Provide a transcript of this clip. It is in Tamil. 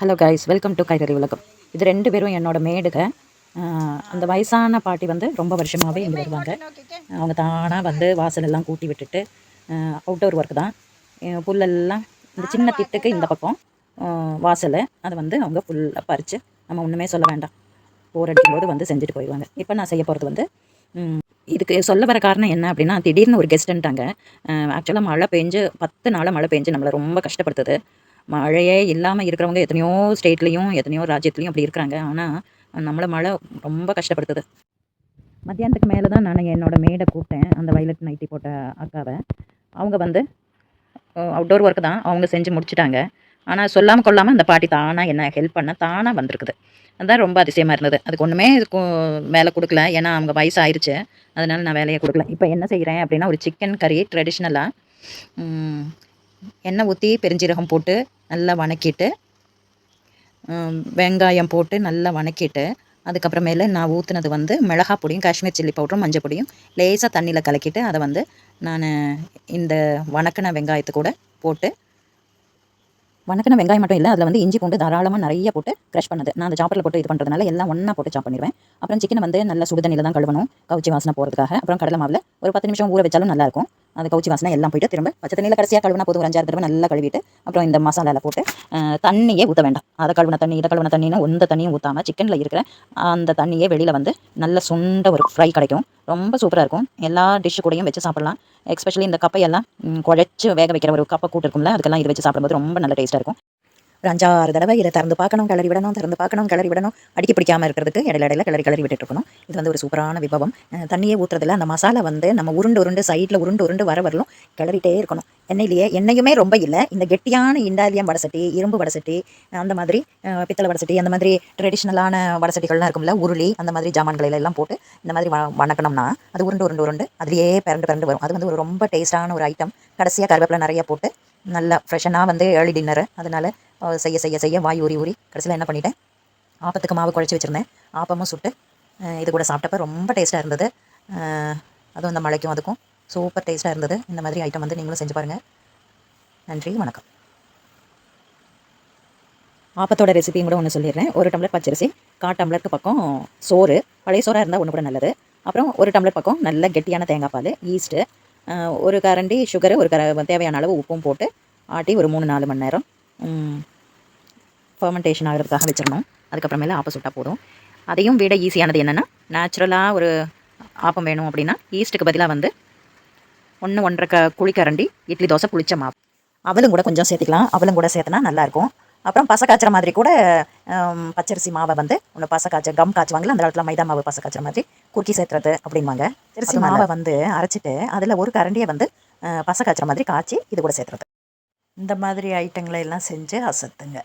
ஹலோ கைஸ் வெல்கம் டு கைகறி உலகம் இது ரெண்டு பேரும் என்னோட மேடுக. அந்த வயசான பாட்டி வந்து ரொம்ப வருஷமாகவே இங்கே வருவாங்க. அவங்க தானாக வந்து வாசல் எல்லாம் கூட்டி விட்டுட்டு அவுட்டோர் ஒர்க் தான். புல்லெல்லாம் இந்த சின்ன திட்டுக்கு இந்த பக்கம் வாசல் அதை வந்து அவங்க ஃபுல்லாக பறித்து நம்ம ஒன்றுமே சொல்ல வேண்டாம். போர் அடிக்கும்போது வந்து செஞ்சுட்டு போயிடுவாங்க. இப்போ நான் செய்ய போகிறது வந்து இதுக்கு சொல்ல வர காரணம் என்ன அப்படின்னா திடீர்னு ஒரு கெஸ்ட்டுன்ட்டாங்க ஆக்சுவலாக மழை பெஞ்சு பத்து நாளாக மழை பெஞ்சு நம்மளை ரொம்ப கஷ்டப்படுத்துது. மழையே இல்லாமல் இருக்கிறவங்க எத்தனையோ ஸ்டேட்லேயும் எத்தனையோ ராஜ்யத்துலேயும் அப்படி இருக்கிறாங்க. ஆனால் நம்மளை மழை ரொம்ப கஷ்டப்படுத்துது. மத்தியானத்துக்கு மேலே தான் நான் என்னோட மேடை கூப்பிட்டேன். அந்த வயலட் நைட்டி போட்ட அக்காவை. அவங்க வந்து அவுட்டோர் ஒர்க் தான் அவங்க செஞ்சு முடிச்சிட்டாங்க. ஆனால் சொல்லாமல் கொள்ளாமல் அந்த பாட்டி தானாக என்ன ஹெல்ப் பண்ண தானாக வந்திருக்குது. அதுதான் ரொம்ப அதிசயமாக இருந்தது. அதுக்கு ஒன்றுமே வேலை கொடுக்கல. ஏன்னா அவங்க வயசு ஆயிடுச்சு அதனால் நான் வேலையை கொடுக்கல. இப்போ என்ன செய்கிறேன் அப்படின்னா ஒரு சிக்கன் கறி ட்ரெடிஷ்னலாக எண்ணெய் ஊற்றி பெருஞ்சீரகம் போட்டு நல்லா வணக்கிட்டு வெங்காயம் போட்டு நல்லா வணக்கிட்டு அதுக்கப்புறமேல நான் ஊற்றுனது வந்து மிளகா பொடியும் காஷ்மீர் சில்லி பவுடரும் மஞ்சள் பொடியும் லேசாக தண்ணியில் கலக்கிட்டு அதை வந்து நான் இந்த வணக்கின வெங்காயத்து கூட போட்டு வணக்கின வெங்காயம் மட்டும் இல்லை அதில் வந்து இஞ்சி பூண்டு தாராளமாக நிறைய போட்டு க்ரஷ் பண்ணது. நான் அந்த சாப்பரில் போட்டு இது பண்ணுறதுனால எல்லாம் ஒன்றா போட்டு சாப் பண்ணிடுவேன். அப்புறம் சிக்கனை வந்து நல்லா சுடுதண்ணியில் தான் கழுவணும் கவுச்சி வாசனை போகிறதுக்காக அப்புறம் கடலை மாவில் ஒரு பத்து நிமிஷம் ஊற வச்சாலும் நல்லா இருக்கும். அந்த கவுச்சி வாசனை எல்லாம் போயிட்டு திரும்ப பச்சை தண்ணியில் கடைசியாக கழுவினா போதும். ஒரு அஞ்சாறு தடவை நல்லா கழுவிட்டு அப்புறம் இந்த மசாலாவில் போட்டு தண்ணியே ஊற்ற வேண்டாம். அதை கழுவின தண்ணி இதை கழுவின தண்ணின்னு எந்த தண்ணியும் ஊற்றாமல் சிக்கனில் இருக்கிற அந்த தண்ணியே வெளியில் வந்து நல்ல சுண்ட ஒரு ஃப்ரை கிடைக்கும். ரொம்ப சூப்பராக இருக்கும். எல்லா டிஷ்ஷு கூடயும் வச்சு சாப்பிடலாம். எஸ்பெஷலி இந்த கப்பையெல்லாம் குழச்சி வேக வைக்கிற ஒரு கப்பை கூட்டு இருக்கும்ல அதுக்கெல்லாம் இது வச்சு சாப்பிடும்போது ரொம்ப நல்ல டேஸ்ட்டாக இருக்கும். ஒரு அஞ்சாறு தடவை இதை திறந்து பார்க்கணும் கிளறி விடணும் திறந்து பார்க்கணும் கிளறி விடணும். அடிக்க பிடிக்காமல் இருக்கிறதுக்கு இடையில இடையில கிளறி கிளறி விட்டுட்டு இருக்கணும். இது வந்து ஒரு சூப்பரான விபவம். தண்ணியே ஊற்றுறதுல அந்த மசாலா வந்து நம்ம உருண்டு உருண்டு சைடில் உருண்டு உருண்டு வர வரலும் கிளறிட்டே இருக்கணும். எண்ணெயிலேயே எண்ணெயுமே ரொம்ப இல்லை. இந்த கெட்டியான இண்டாலியம் வடசட்டி இரும்பு வடசட்டி அந்த மாதிரி பித்தளை வடசட்டி அந்த மாதிரி ட்ரெடிஷ்னலான வடசட்டிகள்லாம் இருக்கும்ல உருளி அந்த மாதிரி ஜாமான்களை எல்லாம் போட்டு இந்த மாதிரி வ வணக்கணும்னா அது உருண்டு உருண்டு உருண்டு அதுலேயே பிறண்டு பிறண்டு வரும். அது வந்து ஒரு ரொம்ப டேஸ்டான ஒரு ஐட்டம் கடைசியாக கருவேப்பிலை நிறைய போட்டு நல்லா ஃப்ரெஷ்ஷனாக வந்து ஏர்லி டின்னரு அதனால செய்ய செய்ய செய்ய வாய் ஊறி ஊறி கடைசியில் என்ன பண்ணிட்டேன்? ஆப்பத்துக்கு மாவு குழச்சி வச்சுருந்தேன். ஆப்பமும் சுட்டு இது கூட சாப்பிட்டப்ப ரொம்ப டேஸ்ட்டாக இருந்தது. அதுவும் இந்த மழைக்கும் அதுக்கும். சூப்பர் டேஸ்ட்டாக இருந்தது. இந்த மாதிரி ஐட்டம் வந்து நீங்களும் செஞ்சு பாருங்கள் நன்றி வணக்கம். ஆப்பத்தோட ரெசிபியும் கூட ஒன்று சொல்லிடுறேன். ஒரு டம்ளர் பச்சரிசி கா டம்ளருக்கு பக்கம் சோறு. பழைய சோறாக இருந்தால் ஒன்று கூட நல்லது. அப்புறம் ஒரு டம்ளர் பக்கம் நல்ல கெட்டியான தேங்காய் பால் ஈஸ்ட்டு ஒரு கரண்டி சுகரு ஒரு கர தேவையான அளவு உப்பும் போட்டு ஆட்டி ஒரு மூணு நாலு மணி நேரம் ஃபர்மெண்டேஷன் ஆகிறதுக்காக வச்சிடணும் அதுக்கப்புறமேல ஆப்பம் சுட்டா போதும். அதையும் விட ஈஸியானது என்னென்னா நேச்சுரலாக ஒரு ஆப்பம் வேணும் அப்படின்னா ஈஸ்ட்டுக்கு பதிலாக வந்து ஒன்று ஒன்றரை க குழிக்கரண்டி இட்லி தோசை புளிச்ச மாவு. அவலும் கூட கொஞ்சம் சேர்த்துக்கலாம். அவலும் கூட சேர்த்தனா நல்லாயிருக்கும். அப்புறம் பசை காய்ச்சற மாதிரி கூட பச்சரிசி மாவை வந்து ஒன்று பசை காய்ச்ச கம் காய்ச்சுவாங்கல்ல அந்த காலத்தில் மைதா மாவு பசை காய்ச்சற மாதிரி குறுக்கி சேர்த்துறது அப்படிம்பாங்க அரிசி மாவை? வந்து அரைச்சிட்டு அதில் ஒரு கரண்டியை வந்து பசை காய்ச்சற மாதிரி காய்ச்சி இது கூட சேர்த்துறது. இந்த மாதிரி ஐட்டங்களை எல்லாம் செஞ்சு அசத்துங்க.